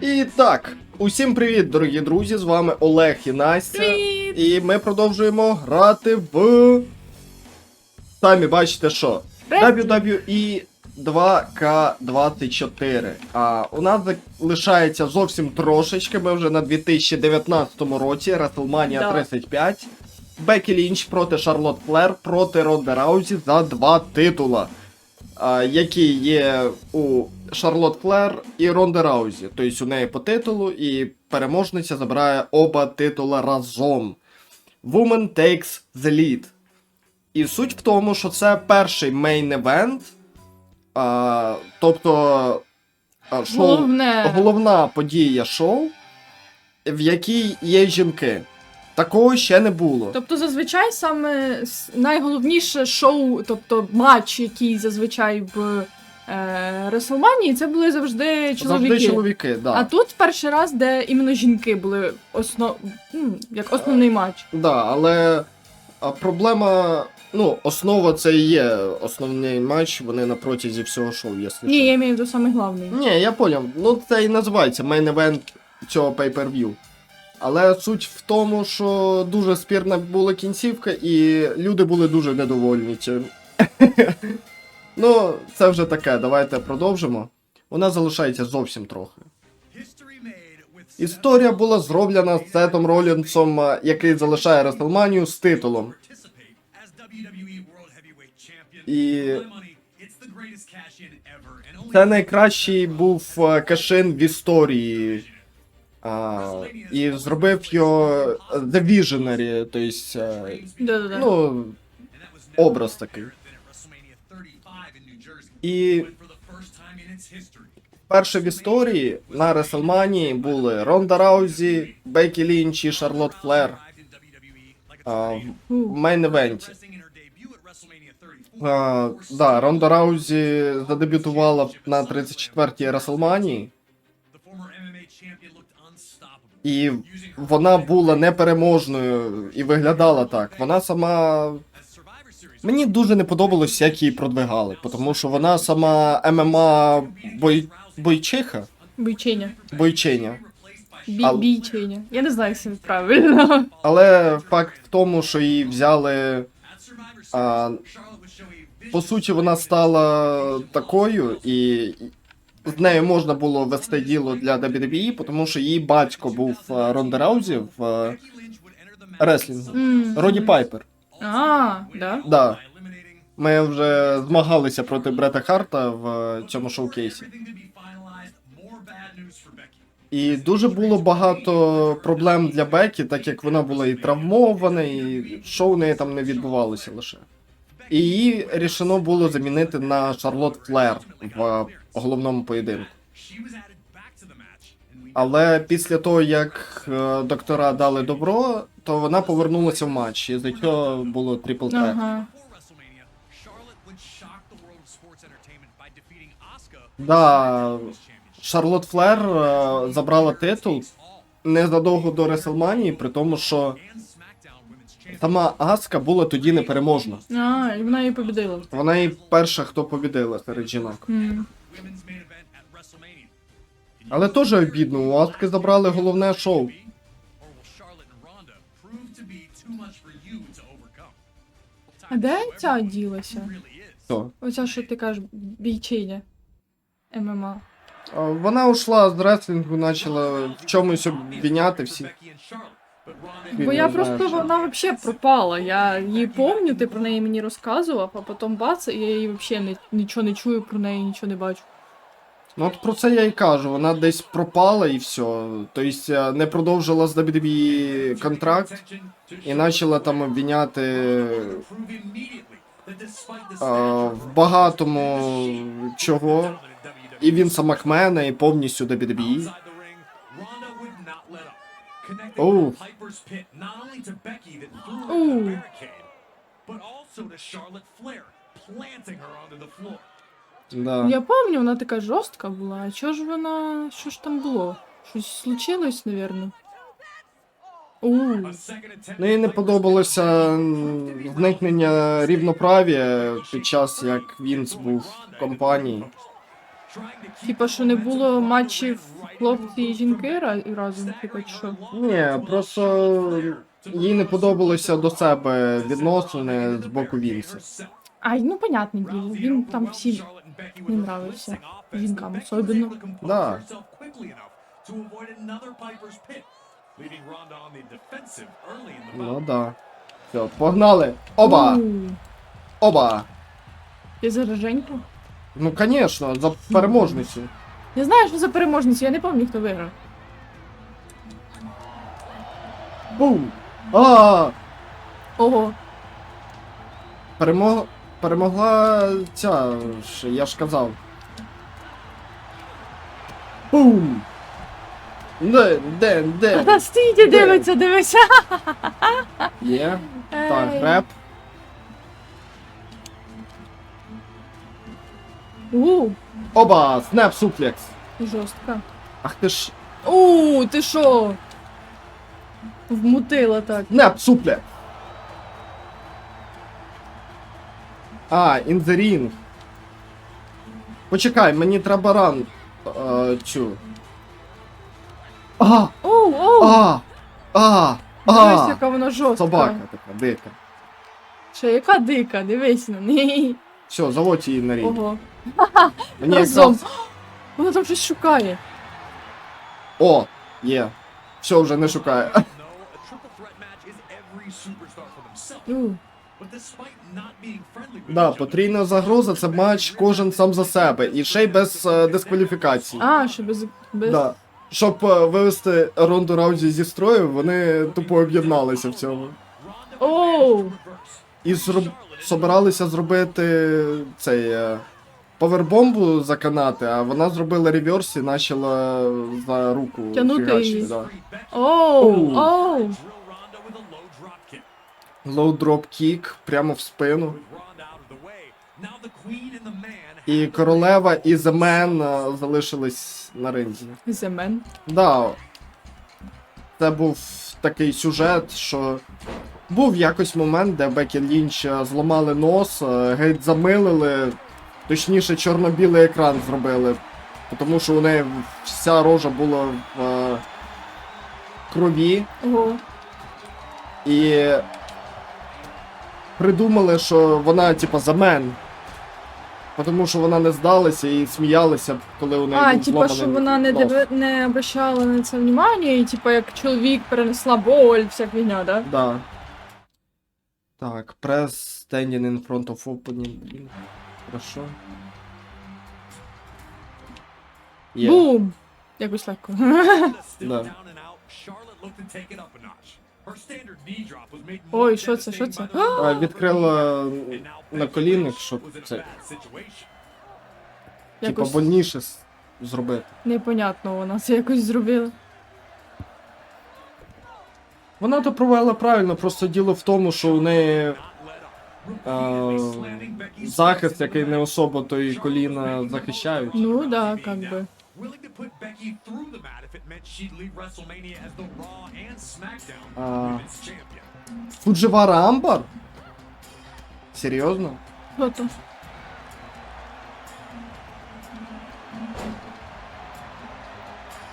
І так, усім привіт, дорогі друзі! З вами Олег і Настя. Привіт! І ми продовжуємо грати в. Самі бачите що? WWE 2K24. А у нас залишається зовсім трошечки. Ми вже на 2019 році. WrestleMania Да. 35. Бекі Лінч проти Шарлот Флер проти Ронда Раузі за два титула. Які є у Шарлот Флер і Ронда Раузі. Тобто у неї по титулу, і переможниця забирає оба титула разом. Woman takes the lead. І суть в тому, що це перший мейн-евент. А, тобто шоу, Головне. головна подія шоу, в якій є жінки. Такого ще не було. Тобто зазвичай саме найголовніше шоу, тобто матч, який зазвичай в е, Реслманії, це були завжди чоловіки. Завжди чоловіки, да. А тут перший раз, де іменно жінки були основ... як основний матч. Да, але а, проблема. Ну, основа це і є основний матч, вони на протязі всього шоу, якщо Ні, що. я маю виду самий. Ні, я поняв. Ну це і називається event цього pay-per-view. Але суть в тому, що дуже спірна була кінцівка, і люди були дуже недовольні ну, це вже таке, давайте продовжимо. Нас залишається зовсім трохи. Історія була зроблена з Сетом Ролінсом, який залишає Реслманію з титулом. І це найкращий був е, кашин в історії. А, і зробив його The Visionary, тобто, е, Да-да-да. ну, образ такий. І перше в історії на Реслманії були Ронда Раузі, Бекі Лінч і Шарлот Флер а, в мейн-евенті. А, да, Ронда Раузі задебютувала на 34-й Реслманії, і вона була непереможною і виглядала так. Вона сама. Мені дуже не подобалось, як її продвигали, тому що вона сама ММА бой... бойчиха, бойчиня. Ал- Бійчиня. Я не знаю, як це правильно. Але факт в тому, що її взяли. А, по суті, вона стала такою, і з нею можна було вести діло для WWE, тому що її батько був е, Ронда Раузі в е, реслінгу. М. Роді Пайпер. А, да? Да. Ми вже змагалися проти Брета Харта в е, цьому шоукейсі. І дуже було багато проблем для Бекі, так як вона була і травмована, і шоу в неї там не відбувалося лише. І її рішено було замінити на Шарлот Флер в головному поєдинку. Але після того, як е, доктора дали добро, то вона повернулася в матч, і за цього було трипл трет. Ага. Да, Шарлот Флер е, забрала титул незадовго до Реслманії, при тому, що сама Аска була тоді непереможна. А, і вона її побідила. Вона і перша, хто побідила серед жінок. М. Але теж обідно, у Аски забрали головне шоу. А де ця ділася? Хто? Оця, що ти кажеш, бійчиня. ММА. Вона ушла з реслінгу, почала в чомусь обвіняти всі. Бо я просто вона взагалі пропала. Я її помню, ти про неї мені розказував, а потім бац, і я її взагалі нічого не чую про неї, нічого не бачу. Ну от про це я і кажу, вона десь пропала і все. Тобто е, не продовжила з WWE контракт і почала там обвіняти а, в багатому чого. І Вінса Макмена, і повністю WWE. Оу. Оу. Да. Я пам'ятаю, вона така жорстка була. А чого ж вона. Що ж там було? Щось случилось, напевно. Ну і не подобалося м, зникнення рівноправ'я під час як Вінс був в компанії. Типа, що не було матчів Хлопці і жінки разом, типу, що? Ні, просто їй не подобалося до себе відносини з боку Вінса. Ай, ну понятне діло, він там всім не нравився. Жінкам особливо. Да. Ну да. Все, погнали. Оба! Оба! Ти зараженька? Ну, конечно, за переможницю. Я знаю, що за переможницю, я не пам'ятаю, хто виграв. Бум! А! Ого. Перемог... Перемогла ця, ж, я ж казав. Бум! Де, де, де? Та стійте, дивиться, дивися. Є. Так, Ей. реп. У, Оба! Снеп суплекс. жорстко. Ах ти ж. У, ти що? Вмутила так. Снеп суплекс. А, in the ring. Почекай, мені треба ран. е, цю. А! Оу, оу. А! А! Дивись, А! яка вона жорстка. Собака така, дика. Ще яка дика, дивись на неї. Все, заводь її на рінг. Ого. Мені Разом. якраз... Вона там щось шукає. О, є. Все, вже не шукає. Да, потрійна загроза це матч кожен сам за себе. І ще й без е, дискваліфікації. А, що без... без... Да. Щоб е, вивести Ронду Раузі зі строю, вони тупо об'єдналися в цьому. Оу. І зроб... собиралися зробити цей е, повербомбу за канати, а вона зробила реверс і почала за руку Тянути фігачити, її. Да. Оу, Оу. оу. Лоу дроп кік прямо в спину. І королева і The Man е, залишились на ринзі. Земен. Да. Це був такий сюжет, що був якось момент, де Бекі Лінч е, зламали нос, е, геть замилили, точніше, чорно-білий екран зробили. Тому що у неї вся рожа була в е, крові. Ого. І придумали, що вона, типа, замен. Тому що вона не здалася і сміялися, коли у неї А, був типа, що вона не, нос. не обращала на це внимання, і типа як чоловік перенесла боль, вся фігня, да? Да. Так, прес standing in front of opening. Блін, Хорошо. Є. Бум! Якось легко. Да. Ой, що це, що це? А, відкрила на колінник, щоб це, типа, Якось больніше с- зробити. непонятно вона це якось зробила. Вона то провела правильно, просто діло в тому, що у неї е, захист, який не особо то і коліна захищають. Ну да, как би. willing to put Becky through the mat if it meant she'd leave WrestleMania as the Raw and SmackDown А. Women's Champion. Фудживара Амбар? Серйозно? Що то?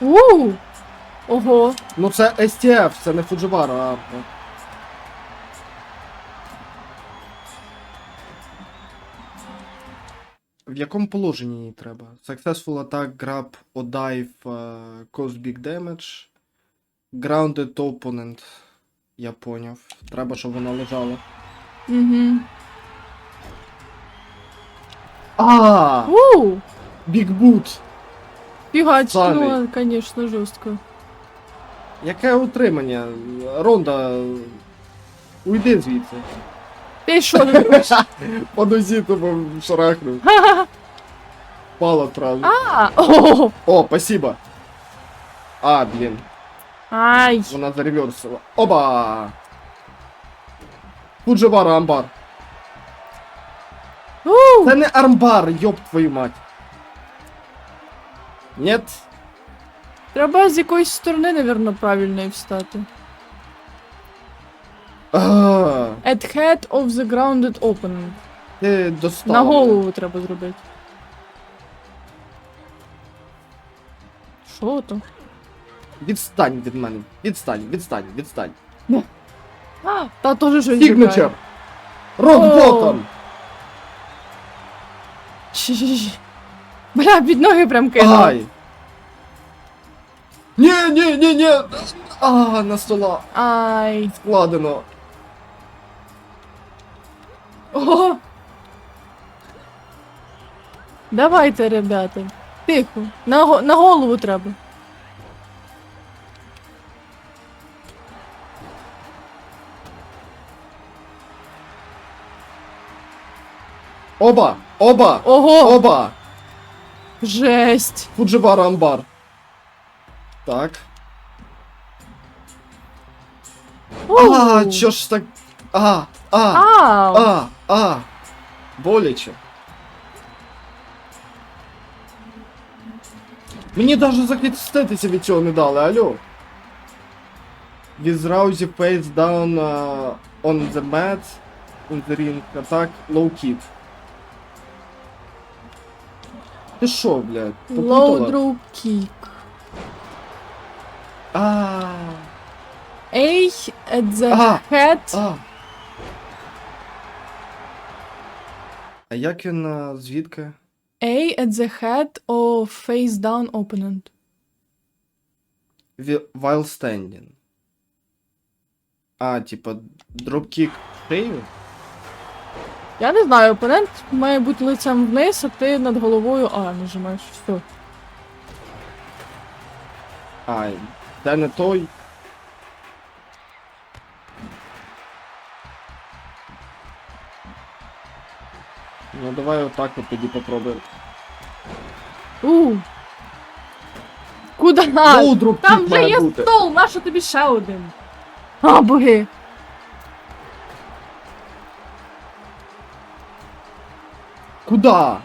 Ууу! Ого! Ну це STF, це не Фудживара Амбар. В якому положенні їй треба? Successful attack, grab, or dive, uh, cause big damage. Grounded opponent. Я поняв. Треба, щоб вона лежала. Угу. А! Ууу! Big boot! Фігач, Самий. ну, конечно, жорстко. Яке утримання? Ронда. Уйди звідси. Ти що робиш? По нозі тобі шарахнув. Пало одразу. А! О! О, спасибо. А, блін, Ай! вона зареверсила. Оба! Фудживара амбар. Ууу! Це не армбар, йоб твою мать. Нет? Треба з якоїсь сторони, напевно, правильної встати. At head of the grounded opponent. ти достала. На голову треба зробити. Що то? Відстань від мене. Відстань, відстань, відстань. А, та теж щось Сігнечер! грає. Рок О. ботом! Чш. Бля, під ноги прям кинув. Ай! Ні, ні, ні, ні! А, на стола Ай. складено. Ого. Давайте, ребята. Тихо. На, го- на голову треба. Оба! Оба! Ого! Оба! Жесть. Фудживара амбар. Так. А, Оу. чо ж так. А, а, Ау. а, а. Боляче. Мені навіть захиститися від цього не дали, алло. With Rousey face down uh, on the mat in the ring attack low kick. Ти що, блядь? попутала? Low draw kick. А, A at the А. head. а. А як він а, звідки? A at the head of face down opponent. Ві- While standing. А, типа, дропкік шею? Я не знаю, опонент має бути лицем вниз, а ти над головою А нажимаєш. Все. А, це не той. Ну давай отак от тоді попробуємо. У. Куда? Ну, Там вже має є бути. стол, нащо тобі ще один? А, боги. Куда?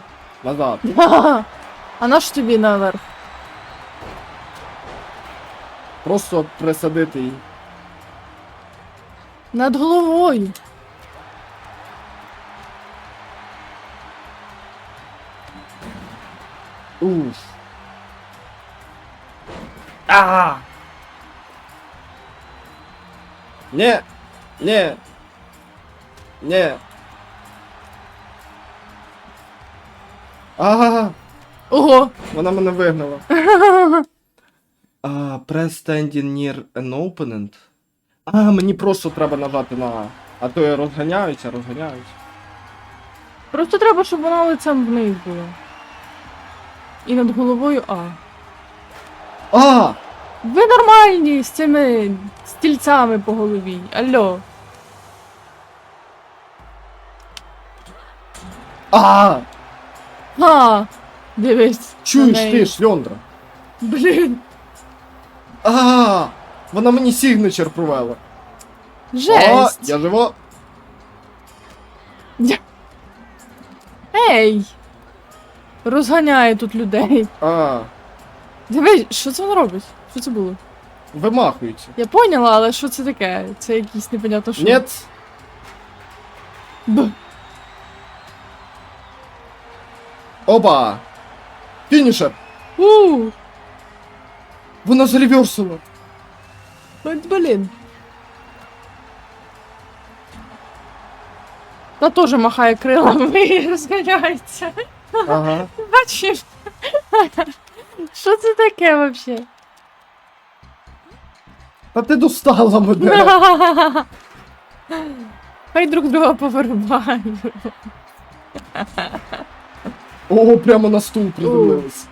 Назад. А нащо тобі наверх? Просто присадити її. Над головою. Уф. А! Не! Не! Не! Ага! Ого. Вона мене вигнала. А, press standing near an opponent. А, мені просто треба нажати на А. А то я розганяюся, розганяюся. Просто треба, щоб вона лицем вниз була. І над головою А. А! Ви нормальні з цими стільцями по голові. Алло. А! А, дивись. на Чуєш неї. ти, шльондра? Блін. А! Вона мені сігнечер провела. Жесть. О, я живо. Ей! Розганяє тут людей. А, Дивись, що це вона робить? Що це було? вимахується. Я поняла, але що це таке? Це якісь непонятно що. Нет. Б. Оба! Фінішер! У, Вона зреверсила. от блін. Та теж махає крилами і розганяється. Ага. Бачиш? Що це таке вообще? Та ти достала мене. Хай друг друга повирубають. О, прямо на стул приземлилась.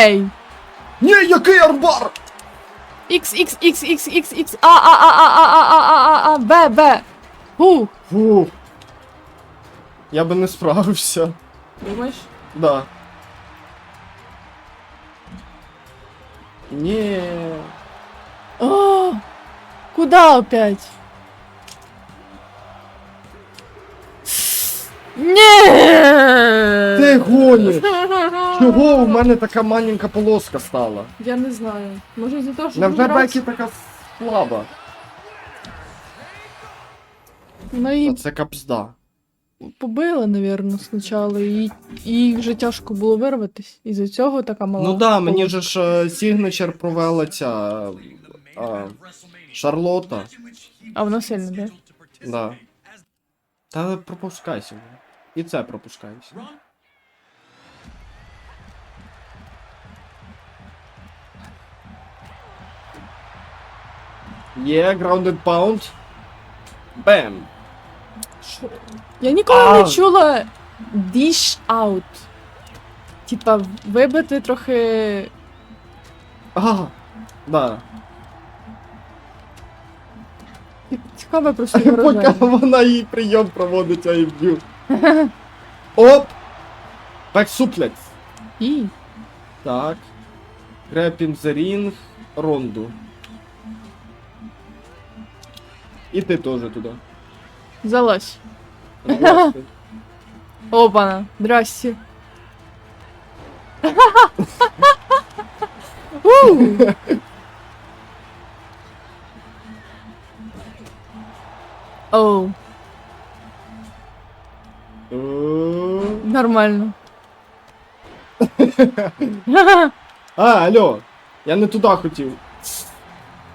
Ей! Ні, який арбар! X, X, X, X, X, X, А, А, А, А, А, А, А, А, А, А, Б, Б. Гу. Фу. Я би не справився. Думаєш? Да. Ні. О, куда опять? Ні! Ти гониш! Чого у мене така маленька полоска стала? Я не знаю. Може за те, що Невже другий раз- Бекі така слаба? Ну і це капзда. Побила, напевно, спочатку, і і їй вже тяжко було вирватись. І за цього така мала. Ну да, мені же ж е, Сігнечер провела ця а, Шарлота. А вона сильна, да? Да. Та пропускайся. І це пропускайся. Є, grounded pound. Бем. Я ніколи не чула dish out. Типа, вибити трохи. Ага. Да. Цікаве просто Поки вираження. вона її прийом проводить, а я її б'ю. Оп! Бексуплекс. І. Так. Грепін the ring. Ронду. І ти теж туди. Залазь. Опана, здрасте. Оу, нормально. А, алло. Я не туди хотів.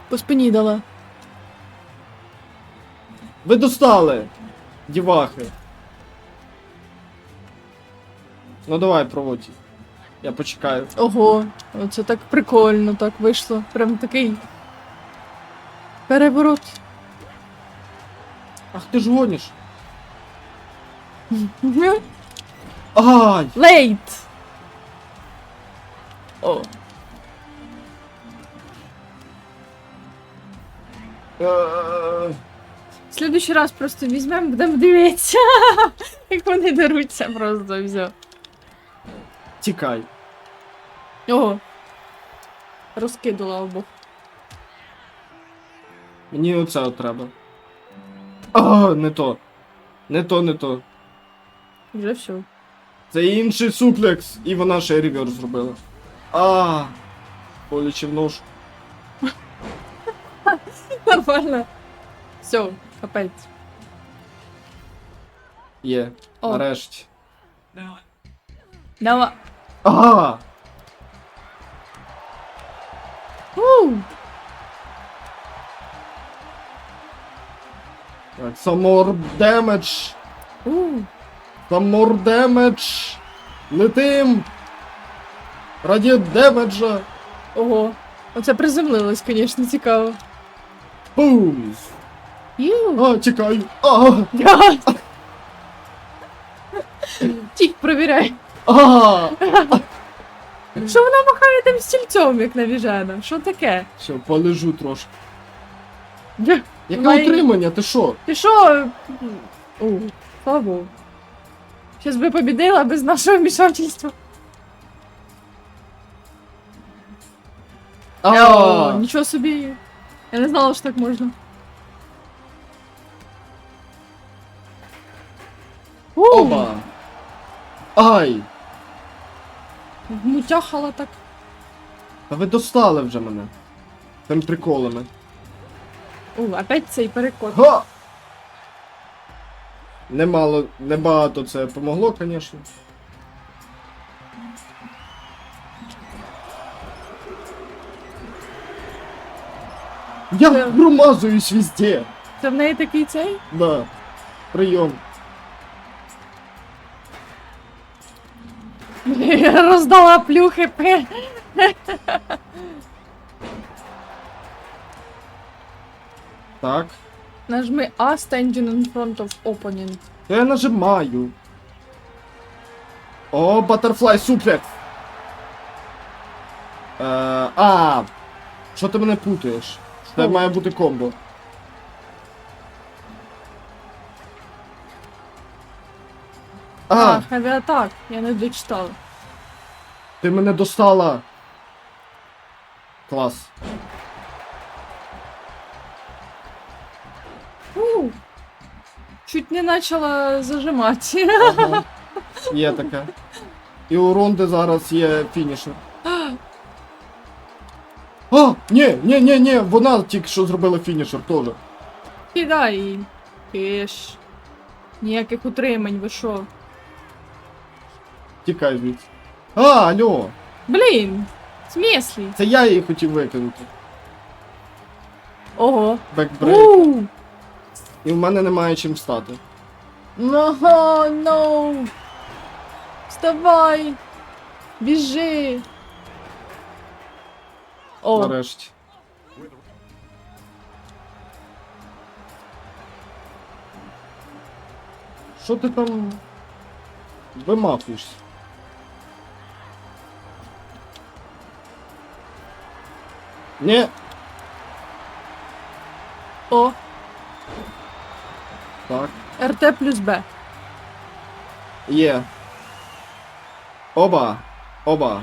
По спині дала. Ви достали. Дівахи. Ну давай, проводь. Я почекаю. Ого, оце так прикольно, так вийшло. Прям такий. Переворот. Ах ти ж гониш. Ай! Лейт! О, Е, в следующий раз просто візьмемо, будемо дивитися, як вони деруться просто все. Тікай. Ого. Розкидала обох. Мені оце от треба. А, не то. Не то, не то. Вже все. Це інший суплекс. І вона ще реверс зробила. А, полічив нож. Нормально. Все, капець. Є. О. Нарешті. Давай. Ага! У! Так, some more damage. У! Some more damage. Летим. Раді демеджа. Ого. Оце приземлилось, звісно, цікаво. Бум. А, тікаю. А, Тік, провіряй. а. Що вона махає тим стільцем, як навіжена? Що таке? Все, полежу трошки. Бля, Яке Вона- утримання? Ти що? Ти що? У, слава Богу. Щас би побідила без нашого вмішательства. О, нічого собі. Я не знала, що так можна. Оба. Ай. Мутяхала так. Та ви достали вже мене. Тим приколами. У, опять цей перекот. Га! Немало, небагато це помогло, звісно. Я Це- промазуюсь везде. Це в неї такий цей? Да. Прийом. Роздала плюхи. Так. Нажми A standing in front of opponent. То я нажимаю. О, Butterfly Suplex. Е, а, що ти мене путаєш? Це має бути комбо. А, А, heavy attack. Я не дочитала. Ти мене достала. Клас. У, чуть не почала зажимати. Ага. Є таке. І у Ронди зараз є фінішер. А, ні, ні, ні, ні, вона тільки що зробила фінішер теж. Кидай. Киш. Ніяких утримань, ви що? Тікай звідси. А, алло! Блін! В смислі? Це я її хотів викинути. Ого. Бекбрейк. Ууу! І в мене немає чим стати. Ного, ноу! Вставай! Біжи! О, Нарешті. Що ти там вимахуєшся? Ні, о, так, РТ плюс Б. є. Оба. Оба.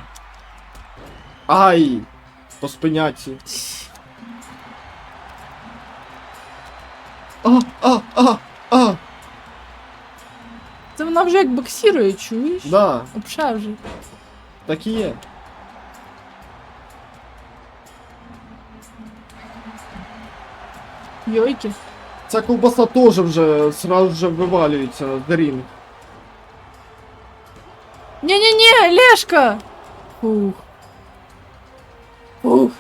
Ай! По спиняці. А, а, а, а! Це вона вже як боксірує, чуєш? Да, Обша вже. так і є. Йойки. Ця ковбаса теж вже сразу же вивалюється з рінг. Ні-ні-ні, Лешка! Фух. Фух.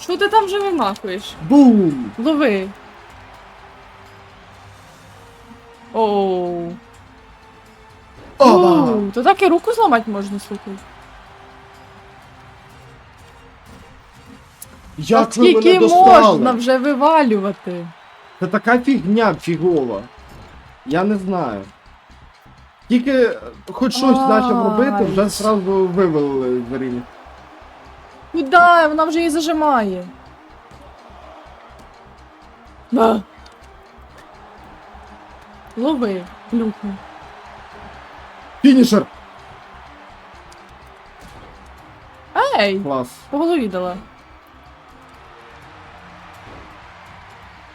Що ти там вже вимахуєш? Бум! Лови. Оу. Оу, То так і руку зламати можна, слухай. Як Та ви мене достали? можна вже вивалювати? Це така фігня фігова. Я не знаю. Тільки хоч щось Ай. почав робити, вже сразу вивели з ринг. Куда? Вона вже її зажимає. Да. Лови, плюхни. Фінішер! Ей! Клас. По голові дала.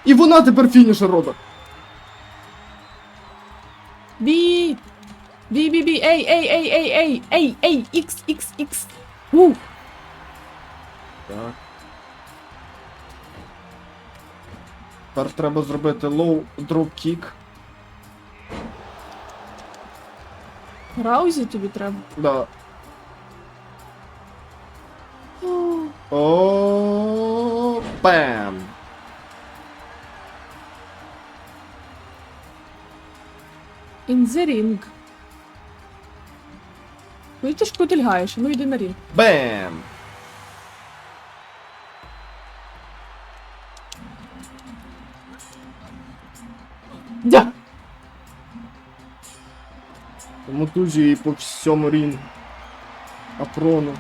І вона тепер фінішер робить. Бі! Бі, бі, бі, ей, ей, ей, ей, ей, ей, ей, ікс, ікс, ікс. Ух. Так. Тепер треба зробити лоу дроп кік. Раузі тобі треба. Да. О, бам! In the ring. Куди ти ж кутильгаєш? Ну йди на рінг. Бам! Дя. Мотузю її по всьому рінгу. Апрону.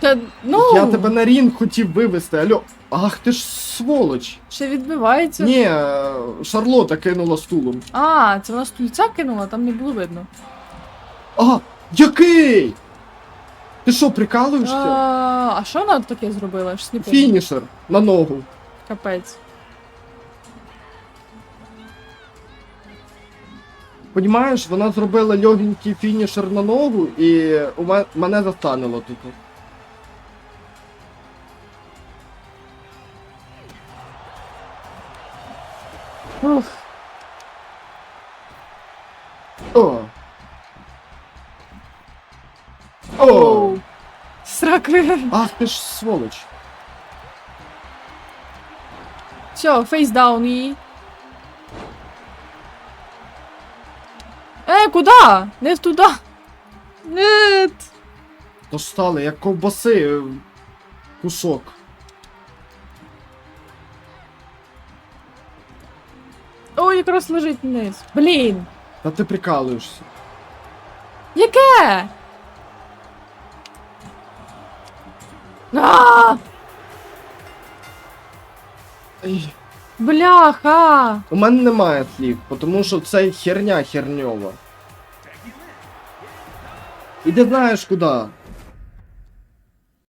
Та, ну, Я тебе на рінг хотів вивести, алло. Ах ти ж сволоч. ще відбивається. Ні, е, Шарлота кинула стулом. А, це вона стульця кинула, там не було видно. А, який? Ти що, прикалуєшся? А, а що вона таке зробила? Не. Фінішер на ногу. Капець. Понімаєш, вона зробила легенький фінішер на ногу і у ме- мене застанило тут. Ух. О. О. Сраки. Ах ти ж сволоч. Все, фейсдаун її. Е, куда? Не туди. Нет. Достали, як ковбаси. е, Кусок. Якраз лежить вниз. Блін. Та ти прикалуєшся. Яке? А! Ей. Бляха! У мене немає слів, тому що це херня херньова. І ти знаєш куди?